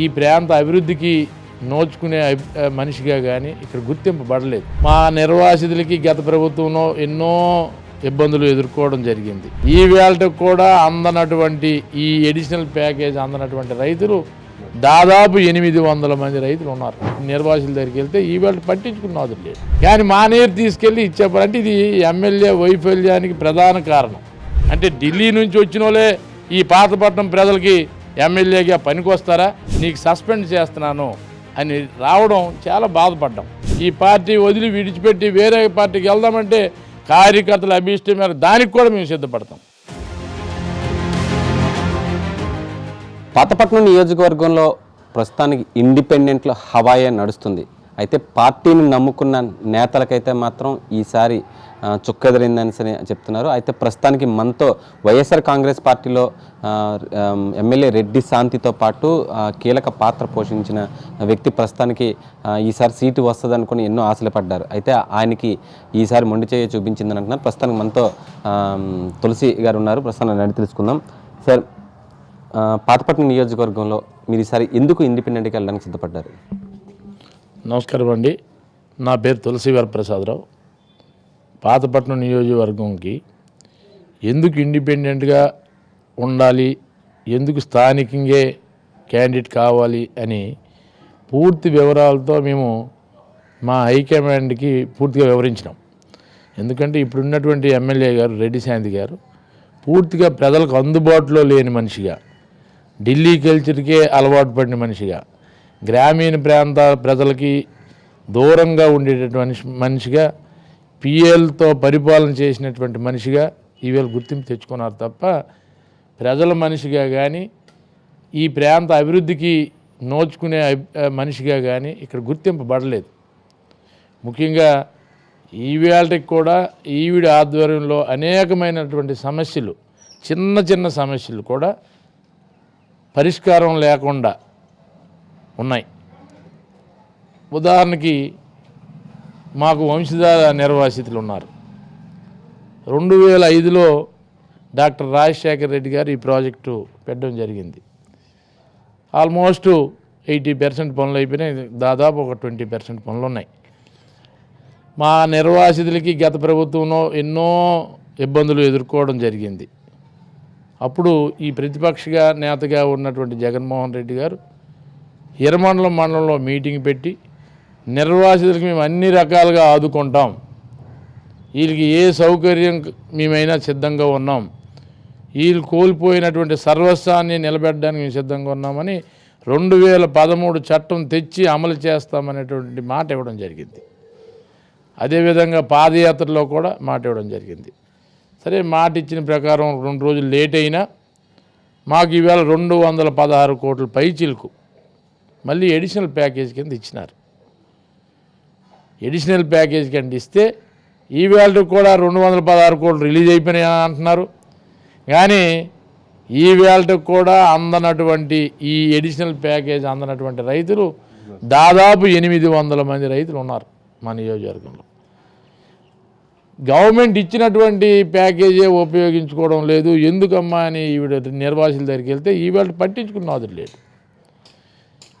ఈ ప్రాంత అభివృద్ధికి నోచుకునే మనిషిగా కానీ ఇక్కడ గుర్తింపబడలేదు. మా నిర్వాసితులకి గత ప్రభుత్వంలో ఎన్నో ఇబ్బందులు ఎదుర్కోవడం జరిగింది. ఈ వేళకు కూడా అందనటువంటి ఈ ఎడిషనల్ ప్యాకేజ్ అందనటువంటి రైతులు దాదాపు ఎనిమిది వందల మంది రైతులు ఉన్నారు. నిర్వాసితుల దగ్గరికి వెళ్తే ఈ వేళ పట్టించుకున్నది లేదు కానీ మా నీరు తీసుకెళ్ళి ఇచ్చేప్పుడు అంటే ఇది ఎమ్మెల్యే వైఫల్యానికి ప్రధాన కారణం. అంటే ఢిల్లీ నుంచి వచ్చిన ఈ పాతపట్నం ప్రజలకి ఎమ్మెల్యేగా పనికొస్తారా? నీకు సస్పెండ్ చేస్తున్నాను అని రావడం చాలా బాధపడ్డాం. ఈ పార్టీ వదిలి విడిచిపెట్టి వేరే పార్టీకి వెళ్దామంటే కార్యకర్తల అభిష్టం మేరకు దానికి కూడా మేము సిద్ధపడతాం. పాతపట్నం నియోజకవర్గంలో ప్రస్తుతానికి ఇండిపెండెంట్లో హవాయే నడుస్తుంది. అయితే పార్టీని నమ్ముకున్న నేతలకైతే మాత్రం ఈసారి చుక్కెదిరిందని చెప్తున్నారు. అయితే ప్రస్తుతానికి మనతో వైఎస్ఆర్ కాంగ్రెస్ పార్టీలో ఎమ్మెల్యే రెడ్డి శాంతితో పాటు కీలక పాత్ర పోషించిన వ్యక్తి ప్రస్తుతానికి ఈసారి సీటు వస్తుంది అనుకుని ఎన్నో ఆశలు పడ్డారు. అయితే ఆయనకి ఈసారి మొండి చేయ చూపించిందని అంటున్నారు. ప్రస్తుతానికి మనతో తులసి గారు ఉన్నారు. ప్రస్తుతాన్ని అడిగి తెలుసుకుందాం. సార్ పాతపట్నం నియోజకవర్గంలో మీరు ఈసారి ఎందుకు ఇండిపెండెంట్గా వెళ్ళడానికి సిద్ధపడ్డారు? నమస్కారం అండి. నా పేరు తులసి వరప్రసాదరావు. పాతపట్నం నియోజకవర్గంకి ఎందుకు ఇండిపెండెంట్గా ఉండాలి ఎందుకు స్థానికంగా క్యాండిడేట్ కావాలి అని పూర్తి వివరాలతో మేము మా హైకమాండ్కి పూర్తిగా వివరించినాం. ఎందుకంటే ఇప్పుడున్నటువంటి ఎమ్మెల్యే గారు రెడ్డి శాంతి గారు పూర్తిగా ప్రజలకు అందుబాటులో లేని మనిషిగా ఢిల్లీ కల్చర్కే అలవాటు పడిన మనిషిగా గ్రామీణ ప్రాంత ప్రజలకి దూరంగా ఉండేటటువంటి మనిషిగా పిఎల్తో పరిపాలన చేసినటువంటి మనిషిగా ఈవేళ గుర్తింపు తెచ్చుకున్నారు తప్ప ప్రజల మనిషిగా కానీ ఈ ప్రాంత అభివృద్ధికి నోచుకునే అభి- మనిషిగా కానీ ఇక్కడ గుర్తింపబడలేదు. ముఖ్యంగా ఈవేళకి కూడా ఈవిడ ఆధ్వర్యంలో అనేకమైనటువంటి సమస్యలు చిన్న చిన్న సమస్యలు కూడా పరిష్కారం లేకుండా ఉన్నాయి. ఉదాహరణకి మాకు వంశధార నిర్వాసితులు ఉన్నారు. రెండు వేల ఐదులో డాక్టర్ రాజశేఖర్ రెడ్డి గారు ఈ ప్రాజెక్టు పెట్టడం జరిగింది. ఆల్మోస్ట్ ఎయిటీ పర్సెంట్ పనులు అయిపోయినాయి. దాదాపు ఒక ట్వంటీ పర్సెంట్ పనులు ఉన్నాయి. మా నిర్వాసితులకి గత ప్రభుత్వంలో ఎన్నో ఇబ్బందులు ఎదుర్కోవడం జరిగింది. అప్పుడు ఈ ప్రతిపక్షగా నేతగా ఉన్నటువంటి జగన్మోహన్ రెడ్డి గారు హిరమండలం మండలంలో మీటింగ్ పెట్టి నిర్వాసితులకు మేము అన్ని రకాలుగా ఆదుకుంటాం. వీళ్ళకి ఏ సౌకర్యం మేమైనా సిద్ధంగా ఉన్నాం. వీళ్ళు కోల్పోయినటువంటి సర్వస్వాన్ని నిలబెట్టడానికి మేము సిద్ధంగా ఉన్నామని రెండు వేల పదమూడు చట్టం తెచ్చి అమలు చేస్తామనేటువంటి మాట ఇవ్వడం జరిగింది. అదేవిధంగా పాదయాత్రలో కూడా మాట ఇవ్వడం జరిగింది. సరే మాట ఇచ్చిన ప్రకారం రెండు రోజులు లేట్ అయినా మాకు ఈవేళ రెండు వందల పదహారు కోట్ల పైచిలకు మళ్ళీ ఎడిషనల్ ప్యాకేజ్ కింద ఇచ్చినారు. ఎడిషనల్ ప్యాకేజ్ కింద ఇస్తే ఈవేళ కూడా రెండు వందల పదహారు కోట్లు రిలీజ్ అయిపోయినాయి అంటున్నారు. కానీ ఈ వేళకు కూడా అందనటువంటి ఈ ఎడిషనల్ ప్యాకేజ్ అందనటువంటి రైతులు దాదాపు ఎనిమిది వందల మంది రైతులు ఉన్నారు మా నియోజకవర్గంలో. గవర్నమెంట్ ఇచ్చినటువంటి ప్యాకేజే ఉపయోగించుకోవడం లేదు. ఎందుకమ్మా అని ఈవిడ నిర్వాసుల దగ్గరికి వెళ్తే ఈవేళ పట్టించుకున్నది లేదు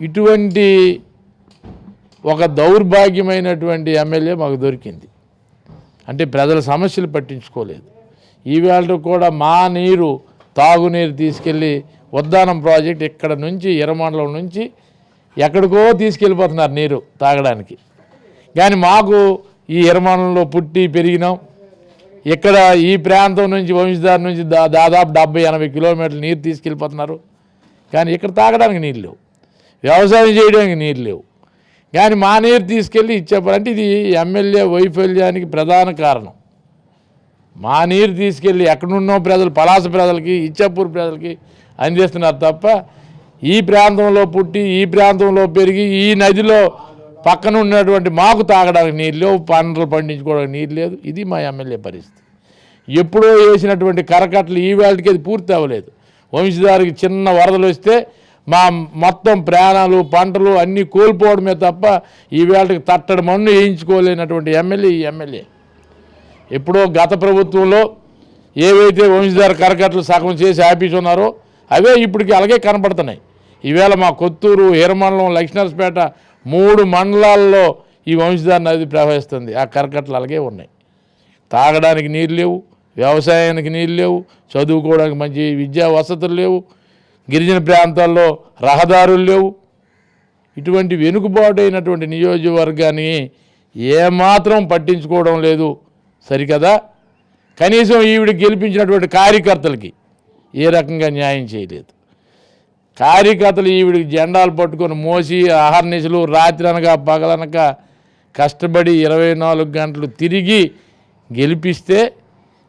ఇటువంటి ఒక దౌర్భాగ్యమైనటువంటి ఎమ్మెల్యే మాకు దొరికింది. అంటే ప్రజల సమస్యలు పట్టించుకోలేదు. ఈవేళ కూడా మా నీరు తాగునీరు తీసుకెళ్ళి ఉద్దానం ప్రాజెక్ట్ ఇక్కడ నుంచి ఇరమండలం నుంచి ఎక్కడికో తీసుకెళ్ళిపోతున్నారు నీరు తాగడానికి. కానీ మాకు ఈ ఇరమండలంలో పుట్టి పెరిగినాం. ఇక్కడ ఈ ప్రాంతం నుంచి వంశధార నుంచి దా దాదాపు డెబ్బై ఎనభై కిలోమీటర్లు నీరు తీసుకెళ్ళిపోతున్నారు. కానీ ఇక్కడ తాగడానికి నీళ్ళు లేవు. వ్యవసాయం చేయడానికి నీళ్ళు లేవు. కానీ మా నీరు తీసుకెళ్ళి ఇచ్చేపారంటే ఇది ఎమ్మెల్యే వైఫల్యానికి ప్రధాన కారణం. మా నీరు తీసుకెళ్ళి ఎక్కడున్నో ప్రజలు పలాస ప్రజలకి ఇచ్చాపూర్ ప్రజలకి అందిస్తున్నారు తప్ప ఈ ప్రాంతంలో పుట్టి ఈ ప్రాంతంలో పెరిగి ఈ నదిలో పక్కన ఉన్నటువంటి మాకు తాగడానికి నీరు లేవు పంటలు పండించుకోవడానికి నీరు లేదు. ఇది మా ఎమ్మెల్యే పరిస్థితి. ఎప్పుడో వేసినటువంటి కరకట్టలు ఈ వేళకి అది పూర్తి అవ్వలేదు. వంశధారికి చిన్న వరదలు వస్తే మా మొత్తం ప్రాణాలు పంటలు అన్నీ కోల్పోవడమే తప్ప ఈ వేళకి తట్టడి మన్ను వేయించుకోలేనటువంటి ఎమ్మెల్యే ఈ ఎమ్మెల్యే. ఎప్పుడో గత ప్రభుత్వంలో ఏవైతే వంశధార కరకట్లు సగం చేసి ఆపేసి ఉన్నారో అవే ఇప్పటికి అలాగే కనపడుతున్నాయి. ఈవేళ మా కొత్తూరు హీరమండలం లక్ష్మీనరసపేట మూడు మండలాల్లో ఈ వంశధార నది ప్రవహిస్తుంది. ఆ కరకట్లు అలాగే ఉన్నాయి. తాగడానికి నీరు లేవు వ్యవసాయానికి నీరు లేవు చదువుకోవడానికి మంచి విద్యా వసతులు లేవు గిరిజన ప్రాంతాల్లో రహదారులు లేవు. ఇటువంటి వెనుకబాటైనటువంటి నియోజకవర్గాన్ని ఏమాత్రం పట్టించుకోవడం లేదు. సరికదా? కనీసం ఈవిడ గెలిపించినటువంటి కార్యకర్తలకి ఏ రకంగా న్యాయం చేయలేదు. కార్యకర్తలు ఈవిడికి జెండాలు పట్టుకొని మోసి ఆహర్నిశలు రాత్రి అనగా పగలనక కష్టపడి ఇరవై నాలుగు గంటలు తిరిగి గెలిపిస్తే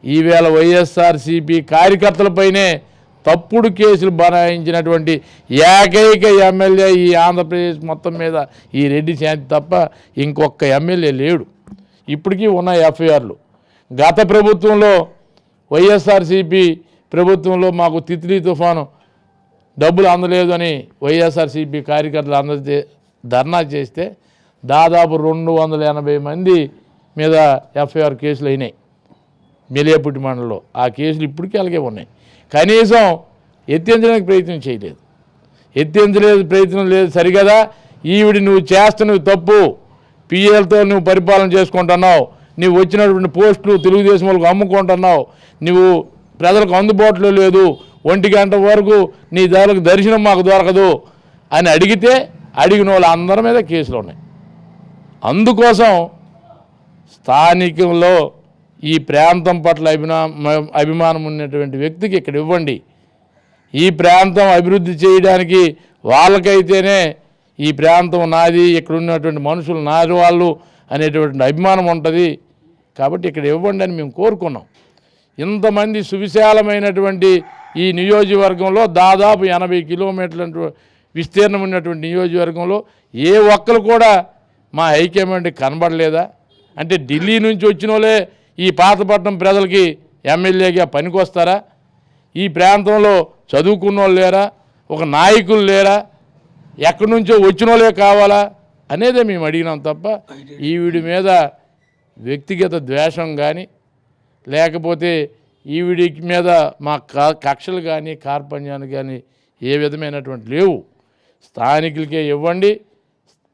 ఈవేళ వైఎస్ఆర్సీపీ కార్యకర్తలపైనే తప్పుడు కేసులు బనాయించినటువంటి ఏకైక ఎమ్మెల్యే ఈ ఆంధ్రప్రదేశ్ మొత్తం మీద ఈ రెడ్డి శాంతి తప్ప ఇంకొక ఎమ్మెల్యే లేడు. ఇప్పటికీ ఉన్న ఎఫ్ఐఆర్లు. గత ప్రభుత్వంలో వైఎస్ఆర్సీపీ ప్రభుత్వంలో మాకు తిత్లీ తుఫాను డబ్బులు అందలేదు అని వైఎస్ఆర్సీపీ కార్యకర్తలు అందజే ధర్నా చేస్తే దాదాపు రెండు వందల ఎనభై మంది మీద ఎఫ్ఐఆర్ కేసులు అయినాయి. మెలియాపుట్టి మండలంలో. ఆ కేసులు ఇప్పటికీ అలాగే ఉన్నాయి. కనీసం ఎత్తించడానికి ప్రయత్నం చేయలేదు. ఎత్తించలేదు ప్రయత్నం లేదు సరిగదా? ఈవిడి నువ్వు చేస్తున్నవి తప్పు. పిఎల్తో నువ్వు పరిపాలన చేసుకుంటున్నావు. నువ్వు వచ్చినటువంటి పోస్టులు తెలుగుదేశం వాళ్ళకు అమ్ముకుంటున్నావు. నువ్వు ప్రజలకు అందుబాటులో లేదు. ఒంటి గంట వరకు నీ దానికి దర్శనం మాకు దొరకదు అని అడిగితే అడిగిన వాళ్ళు అందరి మీద కేసులు ఉన్నాయి. అందుకోసం స్థానికంలో ఈ ప్రాంతం పట్ల అభినా అభిమానం ఉన్నటువంటి వ్యక్తికి ఇక్కడ ఇవ్వండి. ఈ ప్రాంతం అభివృద్ధి చేయడానికి వాళ్ళకైతేనే ఈ ప్రాంతం నాది ఇక్కడ ఉన్నటువంటి మనుషులు నాది వాళ్ళు అనేటువంటి అభిమానం ఉంటుంది. కాబట్టి ఇక్కడ ఇవ్వండి అని మేము కోరుకున్నాం. ఇంతమంది సువిశాలమైనటువంటి ఈ నియోజకవర్గంలో దాదాపు ఎనభై కిలోమీటర్ల విస్తీర్ణం ఉన్నటువంటి నియోజకవర్గంలో ఏ ఒక్కరు కూడా మా హైకమాండ్ కనబడలేదా? అంటే ఢిల్లీ నుంచి వచ్చిన వాళ్ళే ఈ పాతపట్నం ప్రజలకి ఎమ్మెల్యేగా పనికొస్తారా? ఈ ప్రాంతంలో చదువుకున్న లేరా? ఒక నాయకులు లేరా? ఎక్కడి నుంచో వచ్చిన వాళ్ళే కావాలా? అనేదే మేము అడిగినాం తప్ప ఈవిడి మీద వ్యక్తిగత ద్వేషం కానీ లేకపోతే ఈవిడి మీద మా క- కక్షలు కానీ కార్పణ్యాలు కానీ ఏ విధమైనటువంటి లేవు. స్థానికులకే ఇవ్వండి.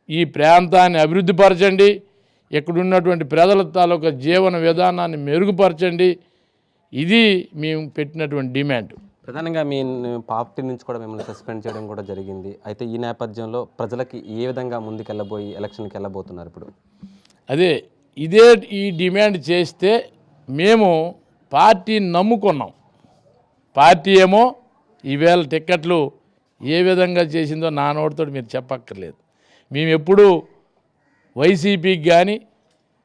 ఈ ప్రాంతాన్ని అభివృద్ధిపరచండి ఉన్నటువంటి ప్రజల తాలూకా జీవన విధానాన్ని మెరుగుపరచండి. ఇది మేము పెట్టినటువంటి డిమాండ్. ప్రధానంగా మీ పార్టీ నుంచి కూడా మిమ్మల్ని సస్పెండ్ చేయడం కూడా జరిగింది. అయితే ఈ నేపథ్యంలో ప్రజలకి ఏ విధంగా ముందుకెళ్ళబోయి ఎలక్షన్కి వెళ్ళబోతున్నారు ఇప్పుడు? అదే ఇదే ఈ డిమాండ్ చేస్తే మేము పార్టీని నమ్ముకున్నాం. పార్టీ ఏమో ఈవేళ టిక్కెట్లు ఏ విధంగా చేసిందో నా నోటితో మీరు చెప్పక్కర్లేదు. మేము ఎప్పుడూ వైసీపీకి కానీ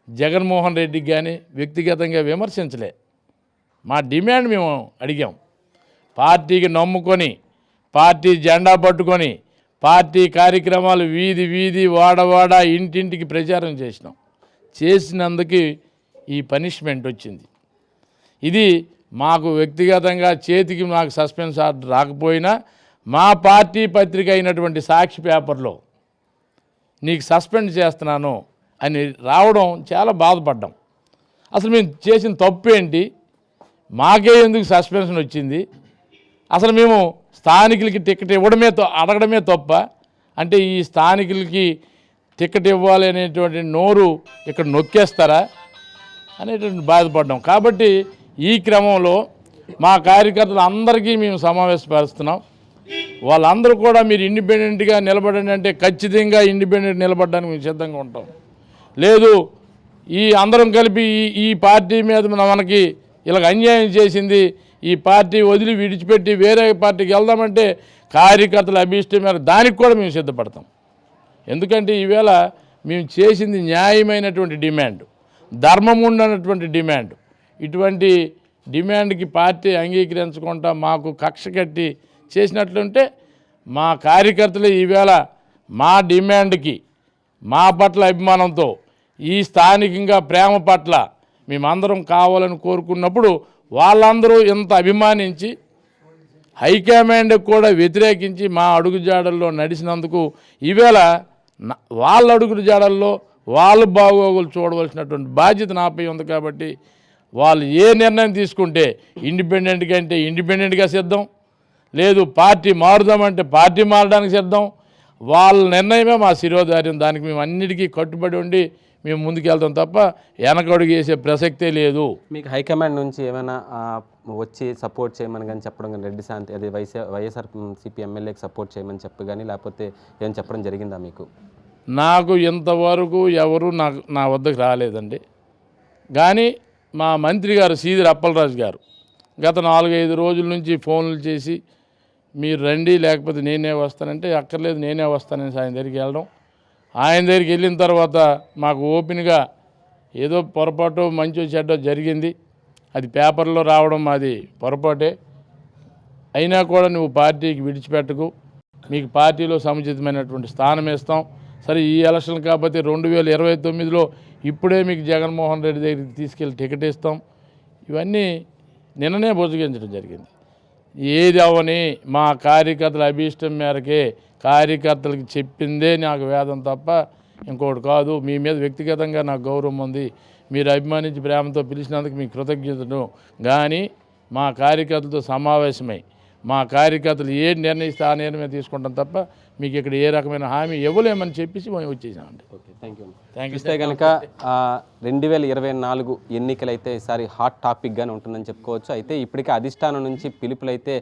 జగన్మోహన్ రెడ్డికి కానీ వ్యక్తిగతంగా విమర్శించలే. మా డిమాండ్ మేము అడిగాం. పార్టీకి నమ్ముకొని పార్టీ జెండా పట్టుకొని పార్టీ కార్యక్రమాలు వీధి వీధి వాడవాడ ఇంటింటికి ప్రచారం చేసినాం. చేసినందుకు ఈ పనిష్మెంట్ వచ్చింది. ఇది మాకు వ్యక్తిగతంగా చేతికి మాకు సస్పెన్స్ ఆర్డర్ రాకపోయినా మా పార్టీ పత్రిక అయినటువంటి సాక్షి పేపర్లో నీకు సస్పెండ్ చేస్తున్నాను అని రావడం చాలా బాధపడ్డాం. అసలు మేము చేసిన తప్పు ఏంటి? మాకే ఎందుకు సస్పెన్షన్ వచ్చింది? అసలు మేము స్థానికులకి టికెట్ ఇవ్వడమే అడగడమే తప్ప అంటే ఈ స్థానికులకి టికెట్ ఇవ్వాలి అనేటువంటి నోరు ఇక్కడ నొక్కేస్తారా అనేటువంటి బాధపడ్డాం. కాబట్టి ఈ క్రమంలో మా కార్యకర్తలు అందరికీ మేము సమావేశపరుస్తున్నాం. వాళ్ళందరూ కూడా మీరు ఇండిపెండెంట్గా నిలబడండి అంటే ఖచ్చితంగా ఇండిపెండెంట్ నిలబడడానికి మేము సిద్ధంగా ఉంటాం. లేదు ఈ అందరం కలిపి ఈ ఈ పార్టీ మీద మనకి ఇలాగ అన్యాయం చేసింది ఈ పార్టీ వదిలి విడిచిపెట్టి వేరే పార్టీకి వెళ్దామంటే కార్యకర్తల అభిష్టం మేరకు దానికి కూడా మేము సిద్ధపడతాం. ఎందుకంటే ఈవేళ మేము చేసింది న్యాయమైనటువంటి డిమాండ్ ధర్మం ఉండనటువంటి డిమాండ్. ఇటువంటి డిమాండ్కి పార్టీ అంగీకరించకుండా మాకు కక్ష కట్టి చేసినట్లుంటే మా కార్యకర్తలు ఈవేళ మా డిమాండ్కి మా పట్ల అభిమానంతో ఈ స్థానికంగా ప్రేమ పట్ల మేమందరం కావాలని కోరుకున్నప్పుడు వాళ్ళందరూ ఇంత అభిమానించి హైకమాండ్ కూడా వ్యతిరేకించి మా అడుగు జాడల్లో నడిచినందుకు ఈవేళ వాళ్ళ అడుగుల జాడల్లో వాళ్ళు బాగోగులు చూడవలసినటువంటి బాధ్యత నాపై ఉంది కాబట్టి వాళ్ళు ఏ నిర్ణయం తీసుకుంటే ఇండిపెండెంట్ కంటే ఇండిపెండెంట్గా సిద్ధం. లేదు పార్టీ మారుదామంటే పార్టీ మారడానికి సిద్ధం. వాళ్ళ నిర్ణయమే మా శిరోధార్యం. దానికి మేము అన్నిటికీ కట్టుబడి ఉండి మేము ముందుకెళ్తాం తప్ప వెనకడుగు వేసే ప్రసక్తే లేదు. మీకు హైకమాండ్ నుంచి ఏమైనా వచ్చి సపోర్ట్ చేయమని కానీ చెప్పడం కానీ రెడ్డి శాంతి అది వైఎస్ఆర్ వైఎస్ఆర్ సిపి ఎమ్మెల్యేకి సపోర్ట్ చేయమని చెప్పి కానీ లేకపోతే ఏం చెప్పడం జరిగిందా మీకు? నాకు ఇంతవరకు ఎవరు నాకు నా వద్దకు రాలేదండి. కానీ మా మంత్రి గారు సీదిరి అప్పలరాజు గారు గత నాలుగైదు రోజుల నుంచి ఫోన్లు చేసి మీరు రండి లేకపోతే నేనే వస్తానంటే అక్కర్లేదు నేనే వస్తానని ఆయన దగ్గరికి వెళ్ళడం. ఆయన దగ్గరికి వెళ్ళిన తర్వాత మాకు ఓపెన్గా ఏదో పొరపాటు మంచి చెడ్డ జరిగింది. అది పేపర్లో రావడం మాది పొరపాటే. అయినా కూడా నువ్వు పార్టీకి విడిచిపెట్టకు. మీకు పార్టీలో సముచితమైనటువంటి స్థానం ఇస్తాం. సరే ఈ ఎలక్షన్ కాకపోతే రెండు వేల ఇరవై తొమ్మిదిలో ఇప్పుడే మీకు జగన్మోహన్ రెడ్డి దగ్గరికి తీసుకెళ్ళి టికెట్ ఇస్తాం. ఇవన్నీ నిన్ననే బుజ్జగించడం జరిగింది. ఏది అవని మా కార్యకర్తల అభీష్టం మేరకే కార్యకర్తలకు చెప్పిందే నాకు వేదం తప్ప ఇంకోటి కాదు. మీ మీద వ్యక్తిగతంగా నాకు గౌరవం ఉంది. మీరు అభిమానించి ప్రేమతో పిలిచినందుకు మీ కృతజ్ఞతను కానీ మా కార్యకర్తలతో సమావేశమై మా కార్యకర్తలు ఏ నిర్ణయిస్తే ఆ నిర్ణయం తీసుకుంటాం తప్ప మీకు ఇక్కడ ఏ రకమైన హామీ ఇవ్వలేమని చెప్పేసి మేము వచ్చేసామండి. Okay thank you thank you చూస్తే కనుక రెండు వేల ఇరవై నాలుగు ఎన్నికలు అయితే ఈసారి హాట్ టాపిక్గానే ఉంటుందని చెప్పుకోవచ్చు. అయితే ఇప్పటికే అధిష్టానం నుంచి పిలుపులు అయితే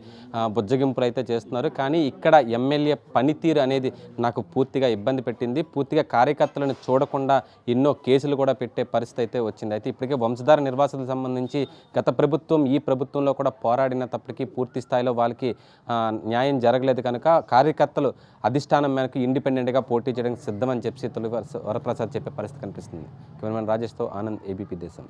బుజ్జగింపులు అయితే చేస్తున్నారు. కానీ ఇక్కడ ఎమ్మెల్యే పనితీరు అనేది నాకు పూర్తిగా ఇబ్బంది పెట్టింది. పూర్తిగా కార్యకర్తలను చూడకుండా ఎన్నో కేసులు కూడా పెట్టే పరిస్థితి అయితే వచ్చింది. అయితే ఇప్పటికే వంశధార నిర్వాసితులకు సంబంధించి గత ప్రభుత్వం ఈ ప్రభుత్వంలో కూడా పోరాడినప్పటికీ పూర్తి స్థాయిలో వాళ్ళకి వాళ్ళకి న్యాయం జరగలేదు కనుక కార్యకర్తలు అధిష్టానం మేరకు ఇండిపెండెంట్గా పోటీ చేయడానికి సిద్ధమని చెప్పి తొలి వరప్రసాద్ చెప్పే పరిస్థితి కనిపిస్తుంది. కెమెరామెన్ రాజేష్తో ఆనంద్ ఏబీపీ దేశం.